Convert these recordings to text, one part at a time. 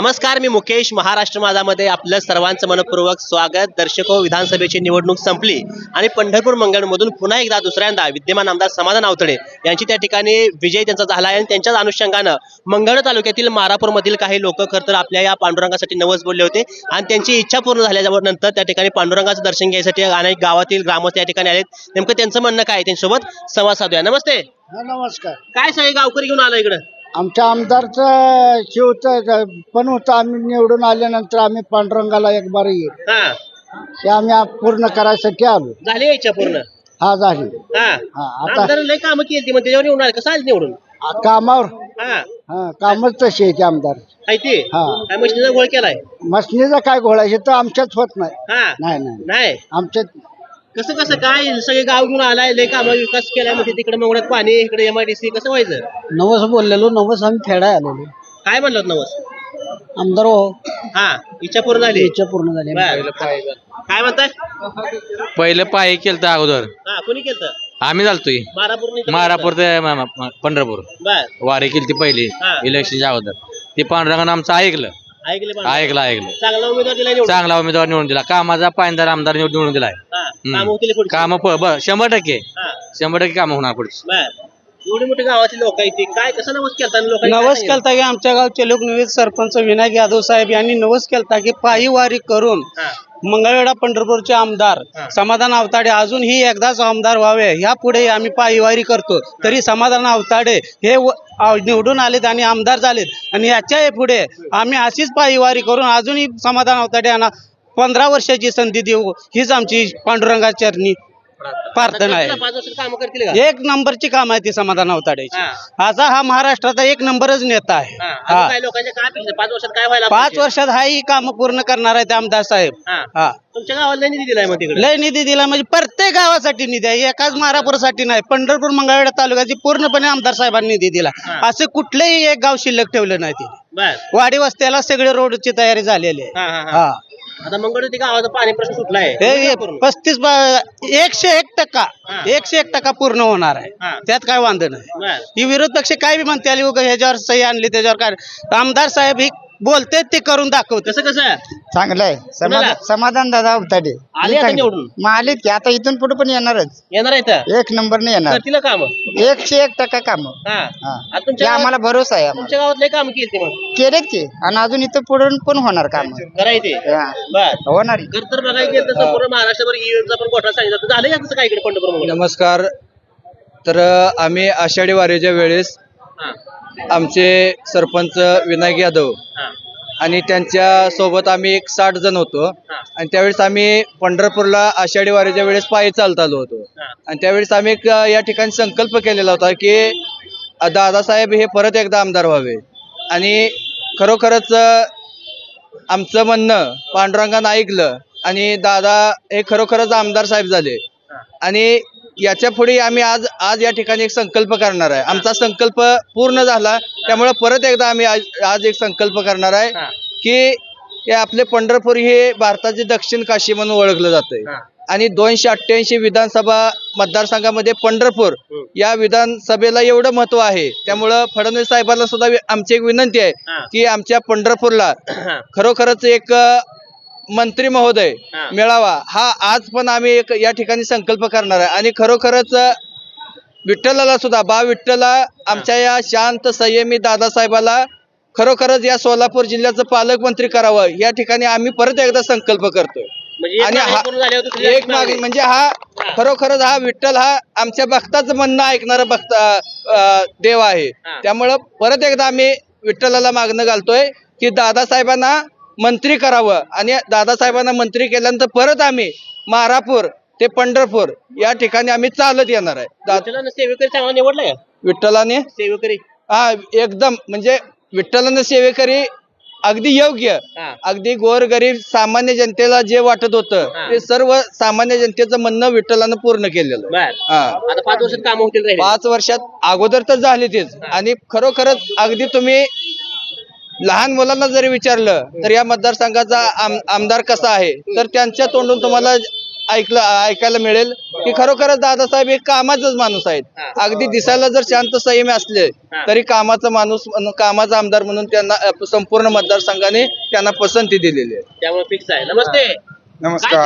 नमस्कार मी मुकेश महाराष्ट्र माझामध्ये आपलं सर्वांचं मनपूर्वक स्वागत. दर्शको विधानसभेची निवडणूक संपली आणि पंढरपूर मंगळमधून पुन्हा एकदा दुसऱ्यांदा विद्यमान आमदार समाधान आवतडे यांची त्या ठिकाणी विजय त्यांचा झाला आहे आणि त्यांच्याच अनुषंगानं मंगळ तालुक्यातील मारापूरमधील काही लोक खरं तर आपल्या या पांडुरंगासाठी नवस बोलले होते आणि त्यांची इच्छा पूर्ण झाल्याच्यानंतर त्या ठिकाणी पांडुरंगाचं दर्शन घ्यायसाठी अनेक गावातील ग्रामस्थ या ठिकाणी आलेत. नेमकं त्यांचं म्हणणं काय? त्यांच्यासोबत संवाद साधूया. नमस्ते. नमस्कार. काय सगळे गावकरी घेऊन आलं इकडं? आमच्या आमदारचं शिवचं पण होतं आम्ही निवडून आल्यानंतर आम्ही पांडुरंगाला एक बार हा ते आम्ही आ- पूर्ण करायसाठी आलो. झाली आहे इच्छा पूर्ण? हा झाली. हा. हा आता आमदार लय कामं केली ती मग त्याच्यावर निवडून आले कसं आले निवडून? आ- कामावर. हा. हा कामच तशी आहे ते आमदार. आहे ते? हा. काय मशीनचा गोळ केलाय? मशनीचं काय घोळायचे तर आमच्याच होत नाही. हा. नाही नाही. नाही? आमच्या कसं कसं काय? सगळे गाव घेऊन आलाय लय कामं विकास केलाय म्हणजे तिकडे मंगळात पाणी इकडे एमआयडीसी कसं व्हायचं? नवस बोललेलो नवस आम्ही खेळाय आलेलो. काय म्हणलं नवस? आमदार हो. हा इच्छा पूर्ण झाली? इच्छा पूर्ण झाली. बर. काय म्हणताय? पहिलं पाय केलं अगोदर. हा कोणी केलं आम्ही चालतोय मारापूर मारापूर ते म- म- पंढरपूर. बर. वारी केली ती पहिली हा. इलेक्शनच्या अगोदर. ते पांडुरंगानं आमचं ऐकलं. ऐकले. ऐकलं ऐकलं. चांगला उमेदवार दिला निवडून. चांगला उमेदवार निवडून दिला. कामाचा पायंदार आमदार निवडून निवडून दिलाय. हा काम होतील पुढे काम शंभर टक्के. हा. शंभर टक्के काम होणार पुढची. बर. एवढी मोठी गावाची लोक आहेत ती. काय कसं नवस केलता नवस की आमच्या गावचे लोकनिवेद सरपंच विनायक यादव साहेब यांनी नवस केलता की पायी वारी करून हा. मंगळवेढा पंढरपूरचे आमदार. समाधान आवताडे अजूनही एकदाच आमदार व्हावे. ह्या पुढे आम्ही पायीवारी करतो. तरी समाधान आवताडे हे निवडून आलेत आणि आमदार झालेत. आणि याच्यापुढे आम्ही अशीच पायीवारी करून अजूनही समाधान आवताडे यांना पंधरा वर्षाची संधी देऊ. हीच आमची पांडुरंगा चरणी प्रार्थना. आहे. पाच कामं करतील का? एक नंबरची काम आहे ती समाधान आवताड्याची हा. असा हा महाराष्ट्राचा एक नंबरच नेता आहे. हा, अजून हा. काय लोकांच्या काय अपेक्षा? पाच वर्षात काय व्हायला पाच पाहिजे? वर्षात हा ही काम पूर्ण करणार आहे ते आमदार साहेब. हा. हा. तुमच्या गावाला निधी दिलाय मग तिकडे. लय निधी दिला म्हणजे प्रत्येक गावासाठी निधी आहे. एकाच मारापूरसाठी नाही. पंढरपूर मंगळवेढा तालुक्याची पूर्णपणे आमदार साहेबांनी निधी दिला. हा. असे कुठलेही एक गाव शिल्लक ठेवलं नाही बर. वाडी वस्त्याला सगळे रोडची तयारी झालेली आहे. हा हा हा. हा. आता मंगळ गावाचा पाणी प्रश्न सुटलाय. पस्तीस एकशे एक टक्का. एकशे एक टक्का पूर्ण होणार आहे. त्यात काय वांध नाही ही विरोध पक्ष काय बी म्हणते आली उगा ह्याच्यावर सही आणली त्याच्यावर काय आमदार साहेब ही बोलते ते करून दाखवते. कसं कसं? चांगलं आहे. कुणाला? समाधान दादा उताडे आले आता निवडून? मग आलेत की आता इथून पुढे पण येणारच. येणार आहे तर एक नंबरने येणार. करतील काम? एकशे एक टक्का काम. हा. हा. तुमच्या आम्हाला गावात- भरोसा आहे आम्हाला. तुमच्या गावात लय काम केली ते मग. केलेत की आणि अजून इथं पुढून पण होणार काम. करायचे? बर. होणार आहे. खर तर बघायला गेलं तर संपूर्ण महाराष्ट्रभर ईव्हीएमचा पण घोटाळा सांगितलं. तर झालं का तसं काय इकडे पंढरपूर मंगळ नमस्कार. तर आम्ही आषाढी वारीच्या वेळेस हा. आमचे सरपंच विनायक यादव आणि त्यांच्यासोबत आम्ही एक साठ जण होतो. आणि त्यावेळेस आम्ही पंढरपूरला आषाढी वारीच्या वेळेस पायी चालत आलो होतो. आणि त्यावेळेस आम्ही या ठिकाणी संकल्प केलेला होता की दादासाहेब हे परत एकदा आमदार व्हावे. आणि खरोखरच आमचं म्हणणं पांडुरंगानं ऐकलं आणि दादा हे खरोखरच आमदार साहेब झाले. आणि याच्यापुढे आम्ही आज आज या ठिकाणी एक संकल्प करणार आहे आमचा संकल्प पूर्ण झाला त्यामुळे परत एकदा आम्ही आज आज एक संकल्प करणार आहे. की हे आपले पंढरपूर हे भारताचे दक्षिण काशी म्हणून ओळखलं जातंय हा. आणि दोनशे अठ्ठ्याऐंशी विधानसभा मतदारसंघामध्ये पंढरपूर. या विधानसभेला एवढं महत्त्व आहे त्यामुळं फडणवीस साहेबांना सुद्धा आमची एक विनंती आहे. की आमच्या पंढरपूरला. खरोखरच एक मंत्री महोदय. मिळावा हा आज पण आम्ही एक या ठिकाणी संकल्प करणार आहे आणि खरोखरच विठ्ठलाला सुद्धा बा विठ्ठला आमच्या या शांत संयमी दादासाहेबाला खरोखरच या सोलापूर जिल्ह्याचं पालकमंत्री करावं या ठिकाणी आम्ही परत एकदा संकल्प करतोय म्हणजे आणि हा एक मागणी. म्हणजे हा खरोखरच हा विठ्ठल हा आमच्या भक्ताचं म्हणणं ऐकणारा भक्त देव आहे. त्यामुळं परत एकदा आम्ही विठ्ठलाला मागणं घालतोय की दादासाहेबांना मंत्री करावं. आणि दादासाहेबांना मंत्री केल्यानंतर परत आम्ही मारापूर ते पंढरपूर या ठिकाणी आम्ही चालत येणार आहे. विठ्ठलानं सेवेकरी चांगला निवडलाय विठ्ठलाने? सेवेकरी. हा एकदम. म्हणजे विठ्ठलानं सेवेकरी अगदी योग्य. अगदी गोरगरीब सामान्य जनतेला जे वाटत होतं. ते सर्व सामान्य जनतेचं म्हणणं विठ्ठलानं पूर्ण केलेलं आता पाच वर्षात काम होतील पाच वर्षात अगोदर तर झाली तेच. आणि खरोखरच अगदी तुम्ही लहान मुलांना जरी विचारलं तर या मतदारसंघाचा आम- आमदार कसा आहे? तर त्यांच्या तोंडून तुम्हाला ऐकलं ऐकायला मिळेल की खरोखरच दादासाहेब एक कामाचाच माणूस आहेत. अगदी दिसायला जर शांत संयमी असले तरी कामाचा माणूस म्हणून- कामाचा आमदार म्हणून त्यांना संपूर्ण मतदारसंघाने त्यांना पसंती दिलेली आहे. त्यामुळे फिक्स आहे. नमस्ते. काय नमस्कार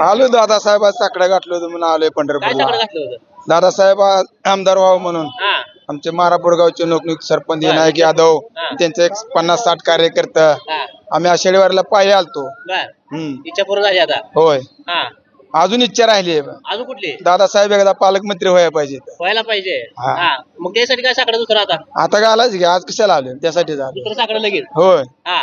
आलो दादासाहेब साकडे गाठलो होतो म्हणून आलोय पंढरपूरला. होतं? दादासाहेब आमदार व्हावं म्हणून. हा. आमचे मारापूर गावचे नोकनियुक्त सरपंच विनायक यादव हा. त्यांचे एक पन्नास साठ कार्यकर्ता. हा. आम्ही आषाढीवारला पायी आलतो. बर. हम्म. इच्छा पूर्ण झाली आता? होय. हा. अजून इच्छा राहिली आहे. अजून कुठली? दादासाहेब एकदा पालकमंत्री व्हायला पाहिजे. व्हायला पाहिजे. हा. हा. मग त्यासाठी काय साकडं दुसरं आता? आता काय आलाच की आज कशाला आले त्यासाठी झालं. दुसरं साकडं लगेच? होय. हा.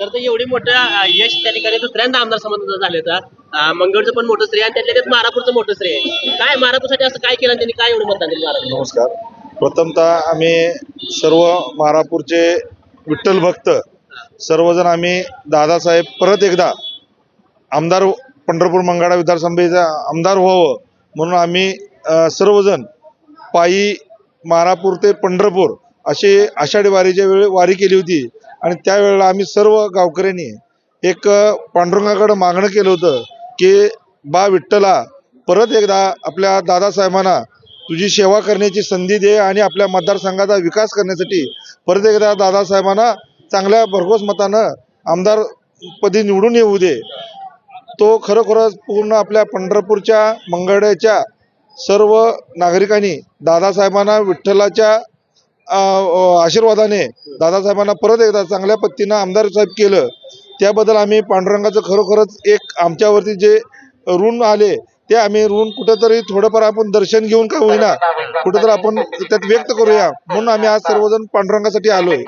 तर ते एवढी मोठं अं, यश त्या ठिकाणी दुसऱ्यांदा आमदार संबंध झाले तर मंगळचं पण मोठं श्रेय आणि त्यातल्या त्यात मारापूरचं मोठं श्रेय. काय? मारापूरसाठी असं काय केलं आणि त्यांनी काय एवढं मतदान दिलं? मारापूर नमस्कार. प्रथमतः आम्ही सर्व मारापूरचे विठ्ठल भक्त सर्वजण आम्ही दादासाहेब परत एकदा आमदार पंढरपूर मंगळा विधानसभेचा आमदार व्हावं म्हणून आम्ही सर्वजण पायी मारापूर ते पंढरपूर अशी आषाढी वारीच्या वेळी वारी केली होती. आणि त्यावेळेला आम्ही सर्व गावकऱ्यांनी एक पांडुरंगाकडं मागणं केलं होतं की बा विठ्ठला परत एकदा आपल्या दादासाहेबांना तुझी सेवा करण्याची संधी दे आणि आपल्या मतदारसंघाचा विकास करण्यासाठी परत एकदा दादासाहेबांना चांगल्या भरघोस मतानं आमदार पदी निवडून येऊ दे. तो खरोखरच पूर्ण आपल्या पंढरपूरच्या मंगळ्याच्या सर्व नागरिकांनी दादासाहेबांना विठ्ठलाच्या आशीर्वादाने दादासाहेबांना परत एकदा चांगल्या पद्धतीनं आमदार साहेब केलं. त्याबद्दल आम्ही पांडुरंगाचं खरोखरच एक आमच्यावरती जे ऋण आले ते आम्ही ऋण कुठेतरी थोडंफार आपण दर्शन घेऊन का होईना कुठेतरी आपण त्यात व्यक्त करूया. म्हणून आम्ही आज सर्वजण पांडुरंगासाठी आलोय.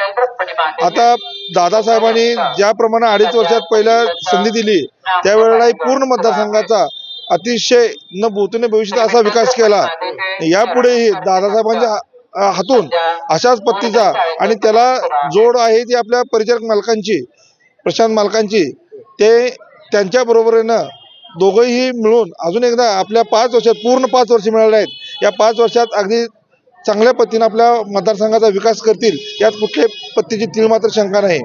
आता दादासाहेबांनी ज्याप्रमाणे अडीच वर्षात पहिल्या संधी दिली त्यावेळेला पूर्ण मतदारसंघाचा अतिशय न भूतने भविष्यात असा विकास केला. यापुढेही दादासाहेबांच्या हातून अशाच पत्तीचा आणि त्याला जोड आहे ती आपल्या परिचारक मालकांची प्रशांत मालकांची ते त्यांच्या बरोबरीनं दोघंही मिळून अजून एकदा आपल्या पाच वर्षात पूर्ण पाच वर्ष मिळाले आहेत. या पाच वर्षात अगदी चांगल्या पद्धतीने आपल्या मतदारसंघाचा विकास करतील यात कुठल्याही पद्धतीची तीळ मात्र शंका नाही.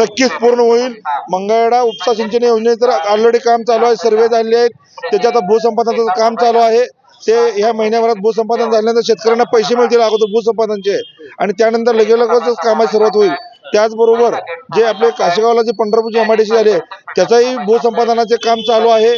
नक्कीच पूर्ण होईल. मंगळवेढा उपसा सिंचन योजनेचं ऑलरेडी काम चालू आहे सर्वे झाले आहेत. त्याच्यात आता भूसंपादनाचं काम चालू आहे. ते ह्या महिन्याभरात भूसंपादन झाल्यानंतर शेतकऱ्यांना पैसे मिळतील अगोदर भूसंपादनचे. आणि त्यानंतर लगेलगच कामाची सुरुवात होईल. त्याचबरोबर जे आपले काशेगावला जे पंढरपूरचे एमआयडीसी झाले त्याचाही भूसंपादनाचे काम चालू आहे.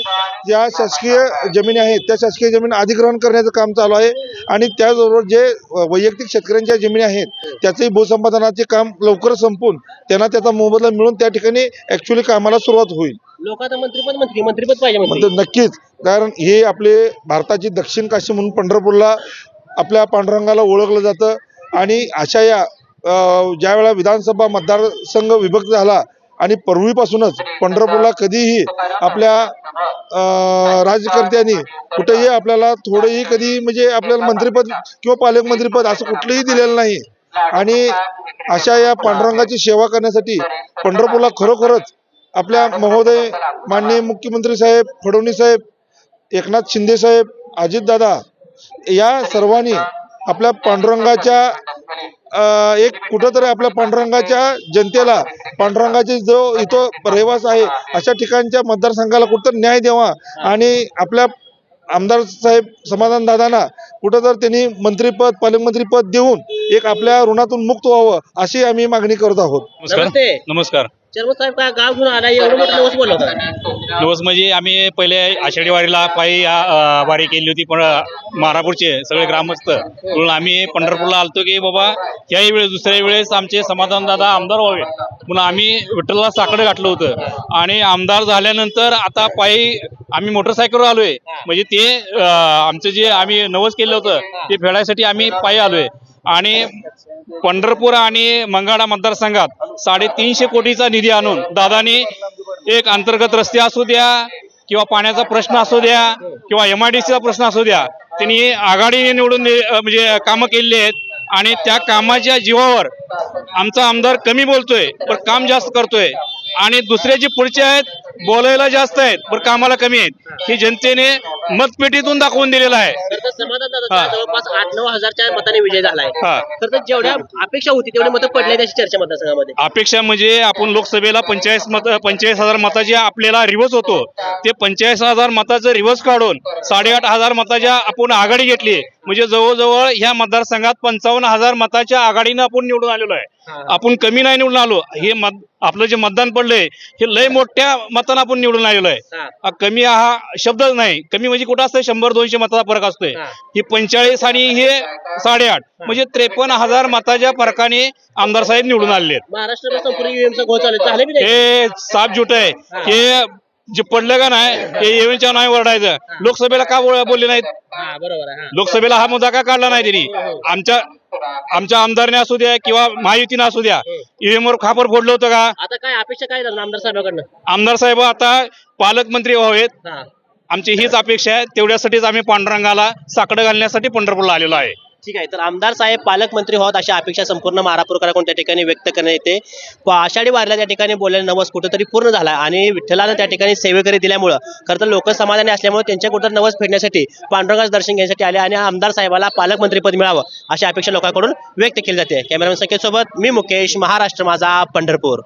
ज्या शासकीय जमिनी आहेत त्या शासकीय जमीन अधिग्रहण करण्याचं काम चालू आहे. आणि त्याचबरोबर जे वैयक्तिक शेतकऱ्यांच्या जमिनी आहेत त्याचंही भूसंपादनाचे काम लवकर संपून त्यांना त्याचा मोबदला मिळून त्या ठिकाणी ऍक्च्युली कामाला सुरुवात होईल. लोक आता मंत्रीपद मंत्रीपद पाहिजे नक्कीच. कारण हे आपले भारताची दक्षिण काशी म्हणून पंढरपूरला आपल्या पांडुरंगाला ओळखलं जातं. आणि अशा या ज्या वेळा विधानसभा मतदारसंघ विभक्त झाला आणि पूर्वीपासूनच पंढरपूरला कधीही आपल्या राजकर्त्यांनी कुठेही आपल्याला थोडंही कधी म्हणजे आपल्याला मंत्रीपद किंवा पालकमंत्रीपद असं कुठलंही दिलेलं नाही. आणि अशा या पांडुरंगाची सेवा करण्यासाठी पंढरपूरला खरोखरच आपल्या महोदय माननीय मुख्यमंत्री साहेब फडणवीस साहेब एकनाथ शिंदे साहेब अजितदादा या सर्वांनी आपल्या पांडुरंगाच्या एक कुठंतरी आपल्या पांडुरंगाच्या जनतेला पांडुरंगाचे जो इथं रहिवास आहे अशा ठिकाणच्या मतदारसंघाला कुठंतरी न्याय द्यावा आणि आपल्या आमदार साहेब समाधान दादांना कुठं तर त्यांनी मंत्रीपद पालकमंत्रीपद देऊन एक आपल्या ऋणातून मुक्त व्हावं अशी आम्ही मागणी करत आहोत. नमस्ते. नमस्कार. चर्मन साहेब काय गाव घेऊन आला एवढं मोठं नवस बोलला होता दिवस म्हणजे आम्ही पहिले आषाढी वारीला पायी वारी केली होती पण मारापूरचे सगळे ग्रामस्थ. म्हणून आम्ही पंढरपूरला आलतो की बाबा याही वेळेस दुसऱ्या वेळेस आमचे समाधान दादा आमदार व्हावे. म्हणून आम्ही विठ्ठलला साकडं घातलं होतं. आणि आमदार झाल्यानंतर आता पायी आम्ही मोटरसायकलवर आलोय. म्हणजे ते आमचं जे आम्ही नवस केलं होतं ते फेडायसाठी आम्ही पायी आलोय. आणि पंढरपूर आणि मंगाडा मतदारसंघात साडेतीनशे कोटीचा निधी आणून दादानी एक अंतर्गत रस्ते असू द्या किंवा पाण्याचा प्रश्न असू द्या किंवा एम आय डी सीचा प्रश्न असू द्या त्यांनी आघाडीने निवडून म्हणजे कामं केलेली आहेत. आणि त्या कामाच्या जीवावर आमचा आमदार कमी बोलतोय पण काम जास्त करतोय. आणि दुसरे जे पुढचे आहेत बोलायला जास्त आहेत पण कामाला कमी आहेत. हे जनतेने मतपेटीतून दाखवून दिलेलं आहे. तर समाधान. जवळपास आठ नऊ हजारच्या मताने विजय झालाय. हा. तर जेवढ्या अपेक्षा होती तेवढे मतं पडले त्याची चर्चा मतदारसंघामध्ये. अपेक्षा म्हणजे आपण लोकसभेला पंचेचाळीस मत पंचेचाळीस हजार मताचे आपल्याला रिव्हर्स होतो. ते पंचेचाळीस हजार मताचं रिव्हर्स काढून साडेआठ हजार मताच्या आपण आघाडी घेतली. म्हणजे जवळजवळ ह्या मतदारसंघात पंचावन्न हजार मताच्या आघाडीनं आपण निवडून आलेलो आहे. आपण कमी नाही निवडून आलो. हे मत आपलं जे मतदान पडलंय हे लय मोठ्या मतानं आपण निवडून आलेलो आहे. हा. हा कमी हा शब्दच नाही. कमी म्हणजे कुठं असतं शंभर दोनशे मताचा फरक असतोय. हा. ही पंचेचाळीस आणि हे साडेआठ. म्हणजे त्रेपन्न हजार मताच्या फरकाने आमदार साहेब निवडून आलेले हे साफ जुट आहे. हे. जे पडलं का नाही हे येवीच्या नाही ओरडायचं. लोकसभेला का बोल- बोलले नाहीत? हा हा. लोकसभेला हा मुद्दा का काढला नाही त्यांनी? आमच्या आमच्या आमदारने असू द्या किंवा महायुतीनं असू द्या ईव्हीएम वर खापर फोडलं होतं का? आता काय अपेक्षा काय झालं आमदार साहेबांकडनं? आमदार साहेब आता पालकमंत्री व्हावेत. हा. आमची हीच अपेक्षा आहे. तेवढ्यासाठीच आम्ही पांडुरंगाला साकडं घालण्यासाठी पंढरपूरला आलेलो आहे. ठीक आहे. तर आमदार साहेब पालकमंत्री होत अशा अपेक्षा संपूर्ण महारापूरकरांकडून त्या ठिकाणी व्यक्त करण्यात येते? आषाढी वारीला त्या ठिकाणी बोलायला नवस कुठंतरी पूर्ण झाला आणि विठ्ठलानं त्या ठिकाणी सेवेकरी दिल्यामुळं खरं तर लोक समाधानी असल्यामुळे त्यांच्या कुठं नवस फेडण्यासाठी पांडुरंगाचं दर्शन घेण्यासाठी आले आणि आमदार साहेबाला पालकमंत्रीपद मिळावं अशी अपेक्षा लोकांकडून व्यक्त केली जाते. कॅमेरामॅन संख्येसोबत सोबत मी मुकेश महाराष्ट्र माझा पंढरपूर.